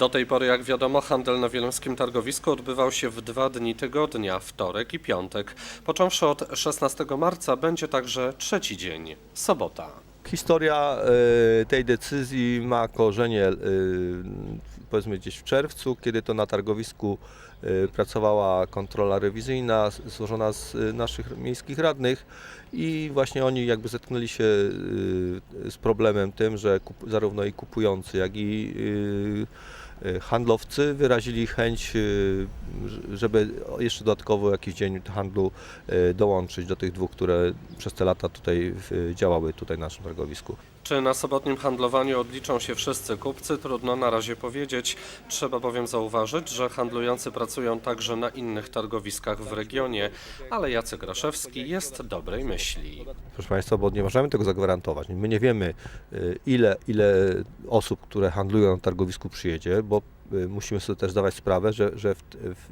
Do tej pory, jak wiadomo, handel na wieluńskim targowisku odbywał się w dwa dni tygodnia, wtorek i piątek. Począwszy od 16 marca będzie także trzeci dzień, sobota. Historia e, tej decyzji ma korzenie e, powiedzmy gdzieś w czerwcu, kiedy to na targowisku e, pracowała kontrola rewizyjna złożona z e, naszych miejskich radnych i właśnie oni jakby zetknęli się e, z problemem tym, że zarówno i kupujący, jak i handlowcy wyrazili chęć, żeby jeszcze dodatkowo jakiś dzień handlu dołączyć do tych dwóch, które przez te lata tutaj działały tutaj na naszym targowisku. Czy na sobotnim handlowaniu odliczą się wszyscy kupcy? Trudno na razie powiedzieć. Trzeba bowiem zauważyć, że handlujący pracują także na innych targowiskach w regionie, ale Jacek Graszewski jest dobrej myśli. Proszę Państwa, bo nie możemy tego zagwarantować. My nie wiemy, y, ile, ile osób, które handlują na targowisku przyjedzie, bo musimy sobie też zdawać sprawę, że, że w,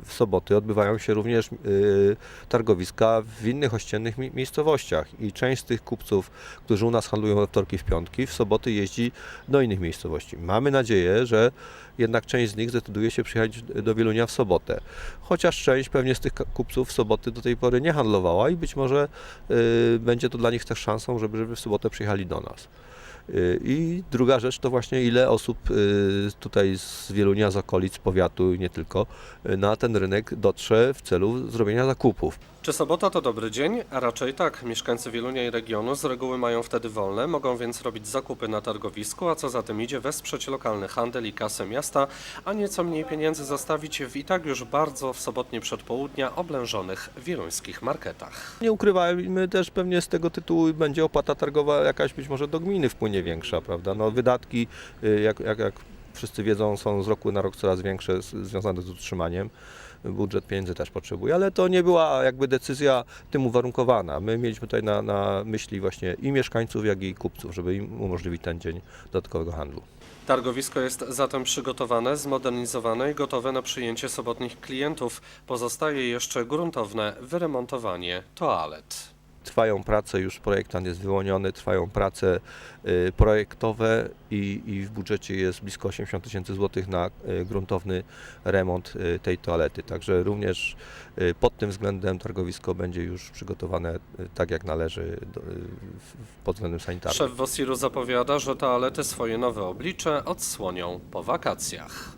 w soboty odbywają się również y, targowiska w innych ościennych mi- miejscowościach i część z tych kupców, którzy u nas handlują we wtorki w piątki, w soboty jeździ do innych miejscowości. Mamy nadzieję, że jednak część z nich zdecyduje się przyjechać do Wielunia w sobotę. Chociaż część pewnie z tych kupców w soboty do tej pory nie handlowała i być może y, będzie to dla nich też szansą, żeby, żeby w sobotę przyjechali do nas. Y, I druga rzecz to właśnie ile osób y, tutaj z Wielunia, z okolic powiatu i nie tylko y, na ten rynek dotrze w celu zrobienia zakupów. Czy sobota to dobry dzień? A raczej tak. Mieszkańcy Wielunia i regionu z reguły mają wtedy wolne, mogą więc robić zakupy na targowisku, a co za tym idzie wesprzeć lokalny handel i kasę miasta, a nieco mniej pieniędzy zostawić w i tak już bardzo w sobotnie przedpołudnia oblężonych wieluńskich marketach. Nie ukrywajmy też pewnie z tego tytułu będzie opłata targowa jakaś być może do gminy wpłynie większa, prawda? No wydatki, y, jak, jak, jak wszyscy wiedzą, są z roku na rok coraz większe związane z utrzymaniem. Budżet pieniędzy też potrzebuje, ale to nie była jakby decyzja tym uwarunkowana. My mieliśmy tutaj na, na myśli właśnie i mieszkańców, jak i kupców, żeby im umożliwić ten dzień dodatkowego handlu. Targowisko jest zatem przygotowane, zmodernizowane i gotowe na przyjęcie sobotnich klientów. Pozostaje jeszcze gruntowne wyremontowanie toalet. Trwają prace, już projektant jest wyłoniony, trwają prace y, projektowe i, i w budżecie jest blisko 80 tysięcy złotych na y, gruntowny remont y, tej toalety. Także również pod tym względem targowisko będzie już przygotowane tak jak należy do, pod względem sanitarnym. Szef Wosiru zapowiada, że toalety swoje nowe oblicze odsłonią po wakacjach.